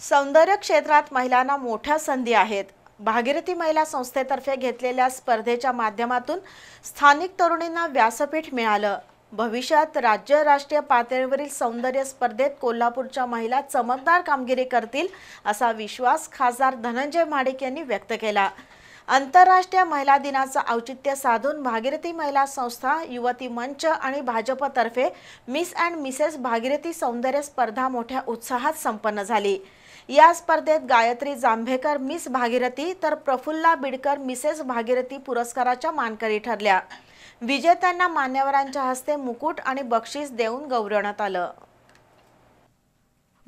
सौंदर्य क्षेत्रात महिलांना मोठ्या संधी आहेत. भागीरथी महिला संस्थेतर्फे घेतलेल्या स्पर्धेच्या माध्यमातून स्थानिक तरुणींना व्यासपीठ मिळालं. भविष्यात राज्य राष्ट्रीय पातळीवरील सौंदर्य स्पर्धेत कोल्हापूरच्या महिला चमकदार कामगिरी करतील असा विश्वास खासदार धनंजय महाडिक यांनी व्यक्त केला. आंतरराष्ट्रीय महिला दिनाचं औचित्य साधून भागीरथी महिला संस्था युवती मंच आणि भाजपतर्फे मिस अँड मिसेस भागीरथी सौंदर्य स्पर्धा मोठ्या उत्साहात संपन्न झाली. या स्पर्धेत गायत्री जांभेकर मिस भागीरथी तर प्रफुल्ला बिडकर मिसेस भागीरथी पुरस्काराच्या मानकरी ठरल्या. विजेत्यांना मान्यवरांच्या हस्ते मुकुट आणि बक्षीस देऊन गौरवण्यात आलं.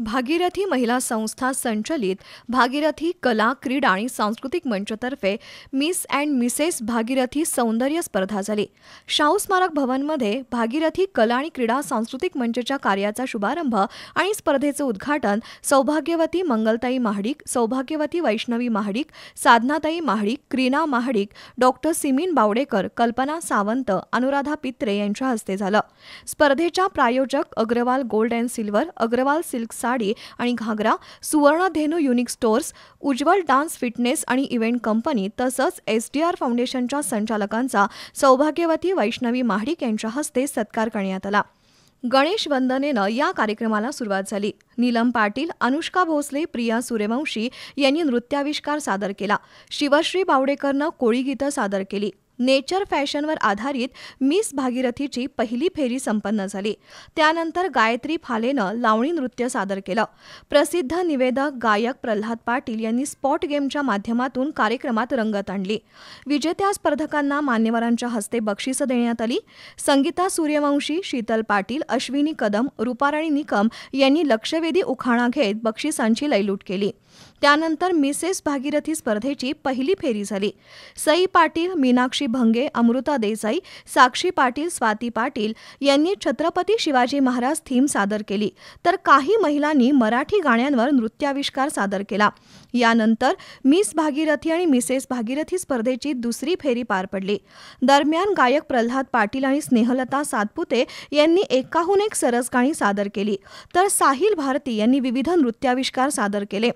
भागीरथी महिला संस्था संचलित भागीरथी कला क्रीडा आणि सांस्कृतिक मंचतर्फे मिस अँड मिसेस भागीरथी सौंदर्य स्पर्धा झाली. शाहू स्मारक भवनमध्ये भागीरथी कला आणि क्रीडा सांस्कृतिक मंचच्या कार्याचा शुभारंभ आणि स्पर्धेचं उद्घाटन सौभाग्यवती मंगलताई महाडिक सौभाग्यवती वैष्णवी महाडिक साधनाताई महाडिक क्रीना महाडिक डॉक्टर सिमीन बावडेकर कल्पना सावंत अनुराधा पित्रे यांच्या हस्ते झालं. स्पर्धेच्या प्रायोजक Agarwal gold and silver Agarwal silk sari आणि ghagra Suvarnadhenu unique stores Ujjwal dance fitness आणि इव्हेंट कंपनी तसंच एस डी आर फाउंडेशनच्या संचालकांचा सौभाग्यवती वैष्णवी महाडिक यांच्या हस्ते सत्कार करण्यात आला. गणेश वंदनेनं या कार्यक्रमाला सुरुवात झाली. नीलम पाटील अनुष्का भोसले प्रिया सूर्यवंशी यांनी नृत्याविष्कार सादर केला. शिवश्री बावडेकरनं कोळी गीतं सादर केली. नेचर फॅशनवर आधारित मिस भागीरथीची पहिली फेरी संपन्न झाली. त्यानंतर गायत्री फालेनं लावणी नृत्य सादर केलं. प्रसिद्ध निवेदक गायक प्रल्हाद पाटील यांनी स्पॉट गेमच्या माध्यमातून कार्यक्रमात रंगत आणली. विजेत्या स्पर्धकांना मान्यवरांच्या हस्ते बक्षिसं देण्यात आली. संगीता सूर्यवंशी शीतल पाटील अश्विनी कदम रुपाराणी निकम यांनी लक्षवेधी उखाणा घेत बक्षिसांची लयलूट केली. त्यानंतर मिसेस भागीरथी स्पर्धेची पहिली फेरी झाली. सई पाटील मीनाक्षी भंगे अमृता देसाई साक्षी पाटील स्वाती पाटील यांनी छत्रपती शिवाजी महाराज थीम सादर केली. तर काही महिलांनी मराठी गाण्यांवर नृत्याविष्कार सादर केला. यानंतर मिस भागीरथी आणि मिसेस भागीरथी स्पर्धेची दुसरी फेरी पार पडली. दरम्यान गायक प्रल्हाद पाटील आणि स्नेहलता सातपुते यांनी एकाहून एक सरस गाणी सादर केली. तर साहिल भारती यांनी विविध नृत्याविष्कार सादर केले.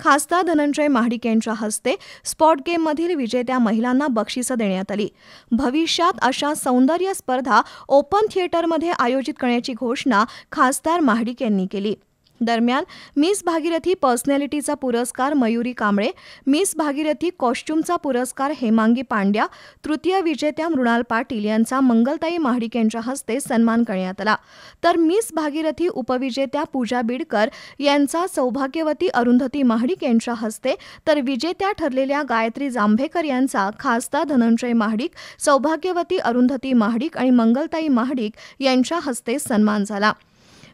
खासदार धनंजय महाडिक यांच्या हस्ते स्पॉट गेममधील विजेत्या महिलांना बक्षिसं देण्यात आली. भविष्यात अशा सौंदर्य स्पर्धा ओपन थिएटरमध्ये आयोजित करण्याची घोषणा खासदार महाडिक यांनी केली. दरम्यान मिस भागीरथी पर्सनॅलिटीचा पुरस्कार मयुरी कांबळे मिस भागीरथी कॉस्ट्युमचा पुरस्कार हेमांगी पांड्या तृतीय विजेत्या मृणाल पाटील यांचा मंगलताई महाडिक यांच्या हस्ते सन्मान करण्यात आला. तर मिस भागीरथी उपविजेत्या पूजा बिडकर यांचा सौभाग्यवती अरुंधती महाडिक यांच्या हस्ते तर विजेत्या ठरलेल्या गायत्री जांभेकर यांचा खासदार धनंजय महाडिक सौभाग्यवती अरुंधती महाडिक आणि मंगलताई महाडिक यांच्या हस्ते सन्मान झाला.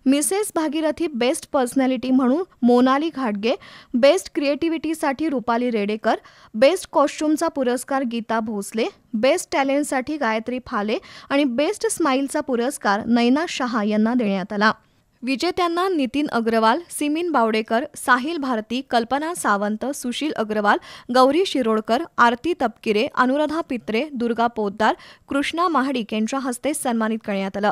मिसेस भागीरथी बेस्ट पर्सनॅलिटी म्हणून मोनाली घाटगे बेस्ट क्रिएटिव्हिटीसाठी रुपाली रेडेकर बेस्ट कॉस्ट्युमचा पुरस्कार गीता भोसले बेस्ट टॅलेंटसाठी गायत्री फाले आणि बेस्ट स्माईलचा पुरस्कार नैना शहा यांना देण्यात आला. विजेत्यांना नितीन अग्रवाल सिमीन बावडेकर साहिल भारती कल्पना सावंत सुशील अग्रवाल गौरी शिरोडकर आरती तपकिरे अनुराधा पित्रे दुर्गा पोद्दार कृष्णा महाडिक यांच्या हस्ते सन्मानित करण्यात आलं.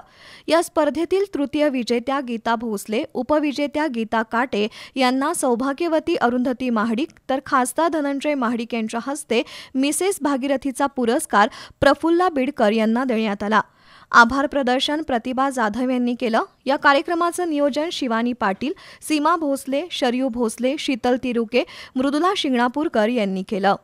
या स्पर्धेतील तृतीय विजेत्या गीता भोसले उपविजेत्या गीता काटे यांना सौभाग्यवती अरुंधती महाडिक तर खासदार धनंजय महाडिक यांच्या हस्ते मिसेस भागीरथीचा पुरस्कार प्रफुल्ला बिडकर यांना देण्यात आला. आभार प्रदर्शन प्रतिभा जाधव यांनी केलं. या कार्यक्रमाचं नियोजन शिवानी पाटील सीमा भोसले शरयू भोसले शीतल तिरुके मृदुला शिंगणापूरकर यांनी केलं.